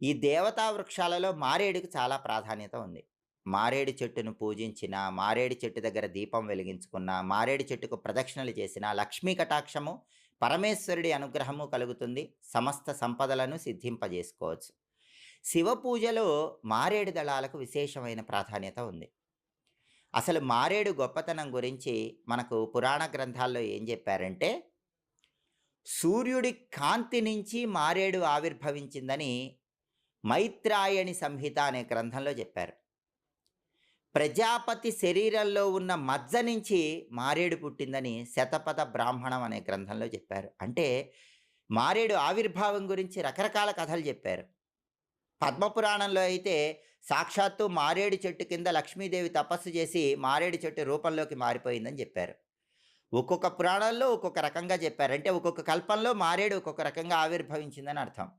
ఈ దేవతా వృక్షాలలో మారేడుకు చాలా ప్రాధాన్యత ఉంది. మారేడు చెట్టును పూజించిన మారేడు చెట్టు దగ్గర దీపం వెలిగించుకున్న మారేడు చెట్టుకు ప్రదక్షిణలు చేసిన లక్ష్మీ కటాక్షము పరమేశ్వరుడి అనుగ్రహము కలుగుతుంది. సమస్త సంపదలను సిద్ధింపజేసుకోవచ్చు. శివ పూజలో మారేడు దళాలకు విశేషమైన ప్రాధాన్యత ఉంది. అసలు మారేడు గొప్పతనం గురించి మనకు పురాణ గ్రంథాల్లో ఏం చెప్పారంటే సూర్యుడి కాంతి నుంచి మారేడు ఆవిర్భవించిందని మైత్రాయణి సంహిత అనే గ్రంథంలో చెప్పారు. ప్రజాపతి శరీరంలో ఉన్న మజ్జ నుంచి మారేడు పుట్టిందని శతపథ బ్రాహ్మణం అనే గ్రంథంలో చెప్పారు. అంటే మారేడు ఆవిర్భావం గురించి రకరకాల కథలు చెప్పారు. పద్మపురాణంలో అయితే సాక్షాత్తు మారేడు చెట్టు కింద లక్ష్మీదేవి తపస్సు చేసి మారేడు చెట్టు రూపంలోకి మారిపోయిందని చెప్పారు. ఒక్కొక్క పురాణంలో ఒక్కొక్క రకంగా చెప్పారు. అంటే ఒక్కొక్క కల్పంలో మారేడు ఒక్కొక్క రకంగా ఆవిర్భవించిందని అర్థం.